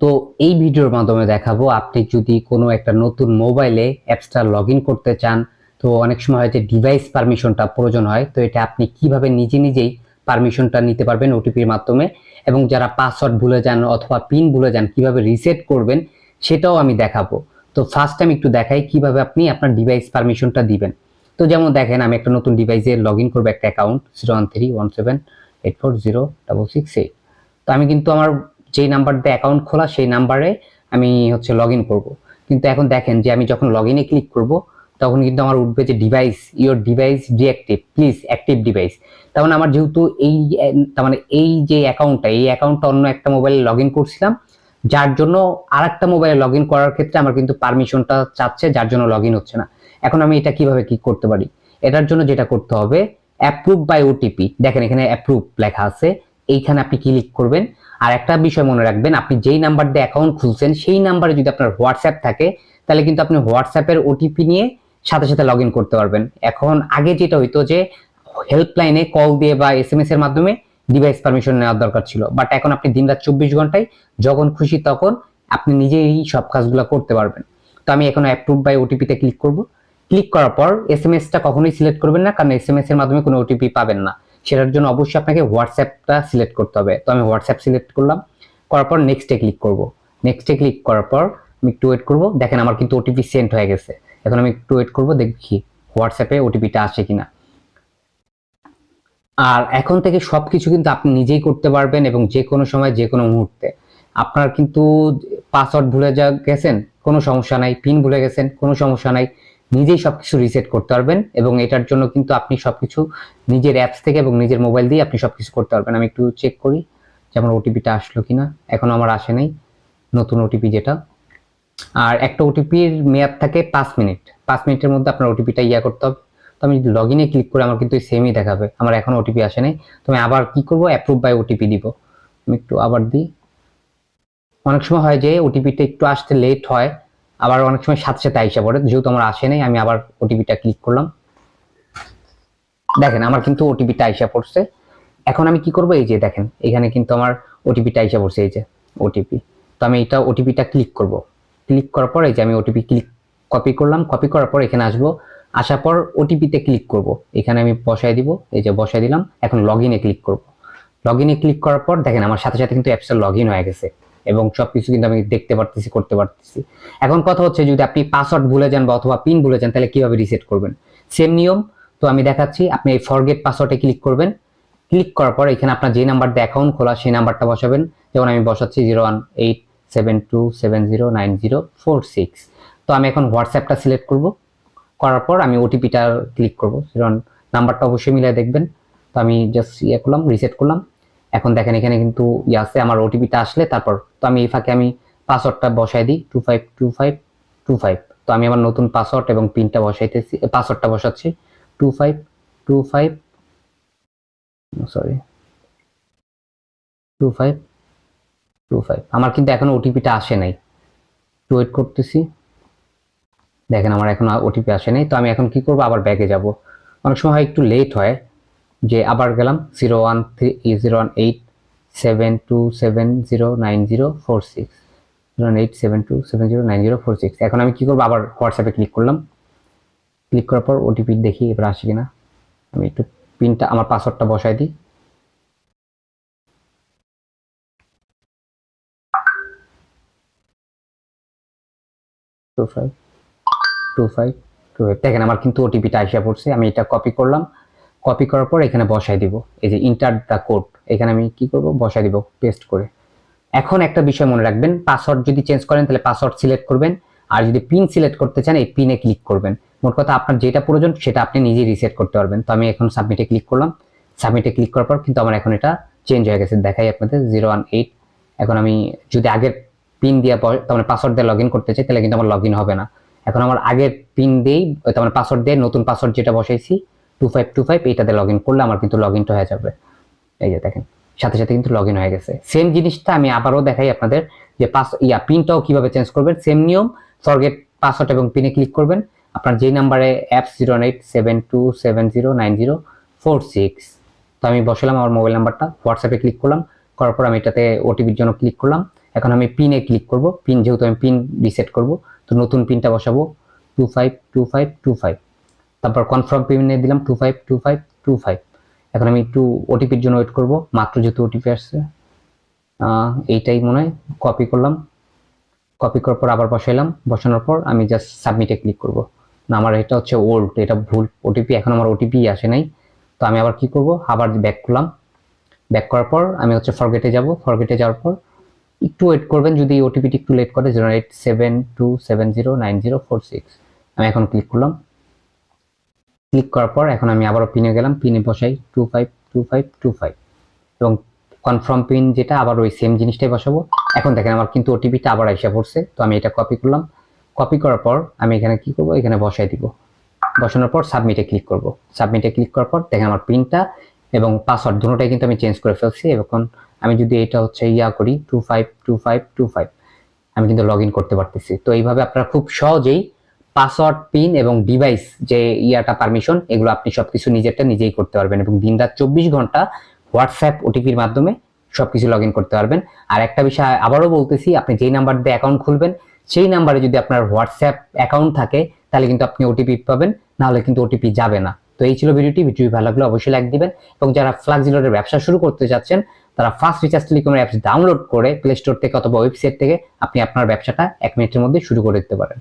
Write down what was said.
তো এই ভিডিওর মাধ্যমে দেখাবো, আপনি যদি কোনো একটা নতুন মোবাইলে অ্যাপসটা লগ করতে চান, তো অনেক সময় হয়তো ডিভাইস পারমিশনটা প্রয়োজন হয়, তো এটা আপনি কীভাবে নিজে নিজেই পারমিশনটা নিতে পারবেন ওটিপির মাধ্যমে? এবং যারা পাসওয়ার্ড ভুলে যান অথবা পিন ভুলে যান, কীভাবে রিসেট করবেন সেটাও আমি দেখাবো। তো ফার্স্ট আমি একটু দেখাই কীভাবে আপনি আপনার ডিভাইস পারমিশনটা দিবেন। তো যেমন দেখেন, আমি একটা নতুন ডিভাইসে লগ ইন করব একটা account zero one three one seven eight four zero double six eight তো আমি কিন্তু আমার যেই নাম্বার দিয়ে অ্যাকাউন্ট খোলা, সেই নাম্বারে আমি হচ্ছে লগ ইন করব। কিন্তু এখন দেখেন যে আমি যখন লগ ইনে ক্লিক করব, তখন কিন্তু আমার উঠবে যে device your device deactive please active device তার মানে আমার যেহেতু এই, তার মানে এই যে অ্যাকাউন্টটা এই অ্যাকাউন্টটা অন্য একটা মোবাইলে লগ ইন করছিলাম, যার জন্য আর একটা মোবাইলে লগ ইন করার ক্ষেত্রে আমার কিন্তু পারমিশনটা চাচ্ছে, যার জন্য লগ ইন হচ্ছে না। এখন আমি এটা কীভাবে কি করতে পারি? এটার জন্য যেটা করতে হবে অ্যাপ্রুভ বাই ওটিপি দেখেন এখানে অ্যাপ্রুভ লেখা আছে, এইখানে আপনি ক্লিক করবেন। আর একটা বিষয় মনে রাখবেন, আপনি যেই নাম্বার দিয়ে অ্যাকাউন্ট খুলছেন, সেই নাম্বারে যদি আপনার হোয়াটসঅ্যাপ থাকে, তাহলে কিন্তু আপনি হোয়াটসঅ্যাপের ওটিপি নিয়ে সাথে সাথে লগ করতে পারবেন। এখন আগে যেটা হইতো যে হেল্পলাইনে কল দিয়ে বা এস এম এর মাধ্যমে ডিভাইস পারমিশন নেওয়ার দরকার ছিল। বাট এখন আপনি দিন রাত চব্বিশ ঘন্টায় যখন খুশি তখন আপনি নিজেই সব কাজগুলো করতে পারবেন। তো আমি এখন অ্যাপ্রুভ বাই ওটিপিতে ক্লিক করব। ক্লিক করার পর এস এম এসটা কখনোই সিলেক্ট করবেন না, কারণ এস এম এস এর মাধ্যমে কোনো ওটিপি পাবেন না। সেটার জন্য অবশ্যই আপনাকে হোয়াটসঅ্যাপটা সিলেক্ট করতে হবে। তো আমি হোয়াটসঅ্যাপ সিলেক্ট করলাম, করার পর নেক্সটে ক্লিক করব। নেক্সটে ক্লিক করার পর আমি একটু ওয়েট করব। দেখেন আমার কিন্তু ওটিপি সেন্ড হয়ে গেছে। এখন আমি একটু ওয়েট করব, দেখি হোয়াটসঅ্যাপে ওটিপিটা আসে কিনা। আর এখন থেকে সবকিছু কিন্তু আপনি নিজেই করতে পারবেন এবং যে কোনো সময়, যে কোনো মুহূর্তে। আপনার কিন্তু পাসওয়ার্ড ভুলে যা গেছেন, কোনো সমস্যা নাই। পিন ভুলে গেছেন, কোনো সমস্যা নাই। নিজেই সবকিছু রিসেট করতে পারবেন এবং এটার জন্য কিন্তু আপনি সবকিছু নিজের অ্যাপস থেকে এবং নিজের মোবাইল দিয়ে আপনি সবকিছু করতে পারবেন। আমি একটু চেক করি যে আমার ওটিপিটা আসলো কিনা। এখন আমার আসে নাই নতুন ওটিপি যেটা। আর একটা ওটিপির মেয়াদ থাকে পাঁচ মিনিট। পাঁচ মিনিটের মধ্যে আপনার ওটিপিটা ইয়া করতে হবে। তো আমি লগ ইনে ক্লিক করে আমার কিন্তু সেমই দেখাবে। আমার এখন ওটিপি আসে নাই। তো আমি আবার কি করব? অ্যাপ্রুভ বাই ওটিপি দিব। আমি একটু আবার দিই। অনেক সময় হয় যে ওটিপিটা একটু আসতে লেট হয়। আবার অনেক সময় সাথে সাথে আইসা পড়ে, যেহেতু আমার আসে নাই, আমি আবার ওটিপিটা ক্লিক করলাম। দেখেন, আমার কিন্তু ওটিপিটা আইসা পড়ছে। এখন আমি কি করব? এই যে দেখেন, এখানে কিন্তু আমার ওটিপিটা আইসা পড়ছে, এই যে ওটিপি তো আমি এটা ওটিপিটা ক্লিক করব। ক্লিক করার পর এই যে আমি ওটিপি ক্লিক কপি করলাম কপি করার পর এখানে আসব। আসার পর ওটিপিতে ক্লিক করব। এখানে আমি বসায় দিব, এই যে বসায় দিলাম, এখন লগ ইনে ক্লিক করব। লগ ক্লিক করার পর দেখেন, আমার সাথে সাথে কিন্তু অ্যাপসটা লগ ইন হয়ে গেছে। এবং সবকিছু কিন্তু আমি দেখতে পারতেছি, করতে পারতেছি। এখন কথা হচ্ছে যদি আপনি পাসওয়ার্ড ভুলে যান বা অথবা পিন ভুলে যান, তাহলে কীভাবে রিসেট করবেন? সেম নিয়ম, তো আমি দেখাচ্ছি, আপনি এই ফরগেট পাসওয়ার্ডে ক্লিক করবেন। ক্লিক করার পর এখানে আপনার যে নাম্বার দিয়ে অ্যাকাউন্ট খোলা, সেই নাম্বারটা বসাবেন। যেমন আমি বসাচ্ছি zero one eight seven two seven zero nine zero four six তো আমি এখন হোয়াটসঅ্যাপটা সিলেক্ট করব। করার পর আমি ওটিপিটা ক্লিক করব। নাম্বারটা অবশ্যই মিলিয়ে দেখবেন। তো আমি জাস্ট ইয়ে করলাম রিসেট করলাম। এখন দেখেন এখানে কিন্তু ইয়ে আছে, আমার ওটিপিটা আসলে তারপর, তো আমি এই ফাঁকে আমি পাসওয়ার্ডটা বসাই দিই two five two five two five তো আমি আমার নতুন পাসওয়ার্ড এবং পিনটা বসাইতেছি পাসওয়ার্ডটা বসাচ্ছি two five two five sorry two five two five আমার কিন্তু এখনও ওটিপিটা আসে নাই। একটু ওয়েট করতেছি। দেখেন আমার এখন ওটিপি আসে নাই, তো আমি এখন কি করব? আবার ব্যাগে যাব। অনেক সময় একটু লেট হয় যে আবার গেলাম zero one three zero one eight seven two seven zero nine zero four six zero eight seven two seven zero nine zero four six এখন আমি কী করব? আবার হোয়াটসঅ্যাপে ক্লিক করলাম। ক্লিক করার পর ওটিপি দেখি এবার আসে কিনা। আমি একটু পিনটা আমার পাসওয়ার্ডটা বসাই দিই। Two five two five two five দেখেন, আমার কিন্তু ওটিপিটা আসিয়া পড়ছে। আমি এটা কপি করলাম। কপি করার পর এখানে বসাই দিব। এই যে ইন্টার দ্য কোড এখানে আমি কি করব? বসাই দিব পেস্ট করে। এখন একটা বিষয় মনে রাখবেন পাসওয়ার্ড যদি চেঞ্জ করেন, তাহলে পাসওয়ার্ড সিলেক্ট করবেন। আর যদি পিন সিলেক্ট করতে চান, এই পিনে ক্লিক করবেন। মোট কথা আপনার যেটা প্রয়োজন, সেটা আপনি নিজেই রিসেট করতে পারবেন। তো আমি এখন সাবমিটে ক্লিক করলাম। সাবমিটে ক্লিক করার পর কিন্তু আমার এখন এটা চেঞ্জ হয়ে গেছে। দেখাই আপনাদের জিরো ওয়ান এইট এখন আমি যদি আগের পিন দিয়ে তার পাসওয়ার্ড দিয়ে লগ করতে চাই, তাহলে কিন্তু আমার লগ হবে না। এখন আমার আগের পিন দিয়েই তার পাসওয়ার্ড দিয়ে নতুন পাসওয়ার্ড যেটা বসাইছি টু ফাইভ টু ফাইভ এইটাতে লগ ইন করলে আমার কিন্তু লগ ইনটা হয়ে যাবে। এই যে দেখেন, সাথে সাথে কিন্তু লগ ইন হয়ে গেছে। সেম জিনিসটা আমি আবারও দেখাই আপনাদের, যে পাস ইয়া পিনটাও কীভাবে চেঞ্জ করবেন সেম নিয়ম ফরগেট পাসওয়ার্ড এবং পিনে ক্লিক করবেন। আপনার যেই নাম্বারে apps zero eight seven two seven zero nine zero four six তো আমি বসালাম আমার মোবাইল নাম্বারটা হোয়াটসঅ্যাপে ক্লিক করলাম, করার পর আমি এটাতে ওটিপির জন্য ক্লিক করলাম। এখন আমি পিনে ক্লিক করব। পিন যেহেতু আমি পিন রিসেট করব, তো নতুন পিনটা বসাবো। Two five two five two five তারপর কনফার্ম পিনে দিলাম two five two five two five এখন আমি একটু ওটিপির জন্য ওয়েট করব, মাত্র যেহেতু ওটিপি আসছে। এইটাই মনে হয় কপি করলাম। কপি করার পর আবার বসাইলাম, বসানোর পর আমি জাস্ট সাবমিটে ক্লিক করব। না, আমার এটা হচ্ছে ওল্ড এটা ভুল। ওটিপি এখন আমার ওটিপি আসে নাই। তো আমি আবার কি করব, আবার ব্যাক করলাম। ব্যাক করার পর আমি হচ্ছে ফরগেটে যাব ফরগেটে যাওয়ার পর একটু ওয়েট করবেন, যদি ওটিপিটি একটু লেট করে zero eight seven two seven zero nine zero four six আমি এখন ক্লিক করলাম। ক্লিক করার পর এখন আমি আবারও পিনে গেলাম পিনে বসাই two five two five two five এবং কনফার্ম পিন যেটা, আবার ওই সেম জিনিসটাই বসাবো। এখন দেখেন আমার কিন্তু ওটিপিটা আবার এসে পড়ছে, তো আমি এটা কপি করলাম। কপি করার পর আমি এখানে কি করব? এখানে বসাই দিব। বসানোর পর সাবমিটে ক্লিক করব। সাবমিটে ক্লিক করার পর দেখেন আমার পিনটা এবং পাসওয়ার্ড দুটোটাই কিন্তু আমি চেঞ্জ করে ফেলছি। এখন আমি যদি এটা হচ্ছে ইয়া করি two five two five two five আমি কিন্তু লগ করতে পারতেছি। তো এইভাবে আপনারা খুব সহজেই পাসওয়ার্ড, পিন এবং ডিভাইস যে ইয়াটা পারমিশন, এগুলো আপনি সবকিছু নিজেরটা নিজেই করতে পারবেন এবং দিন রাত চব্বিশ ঘণ্টা হোয়াটসঅ্যাপ, ওটিপির মাধ্যমে সবকিছু লগ ইন করতে পারবেন। আর একটা বিষয় আবারও বলতেছি, আপনি যেই নাম্বার দিয়ে অ্যাকাউন্ট খুলবেন, সেই নাম্বারে যদি আপনার হোয়াটসঅ্যাপ অ্যাকাউন্ট থাকে, তাহলে কিন্তু আপনি ওটিপি পাবেন, নাহলে কিন্তু ওটিপি যাবে না। তো এই ছিল ভিডিওটি ভিডিওটি ভালো লাগলে অবশ্যই লাইক দিবেন এবং যারা ফ্লাক্সিলোডের ব্যবসা শুরু করতে চাচ্ছেন তারা ফার্স্ট রিচার্জ টেলিকমের অ্যাপস ডাউনলোড করে প্লে স্টোর থেকে অথবা ওয়েবসাইট থেকে আপনি আপনার ব্যবসাটা এক মিনিটের মধ্যে শুরু করে দিতে পারেন।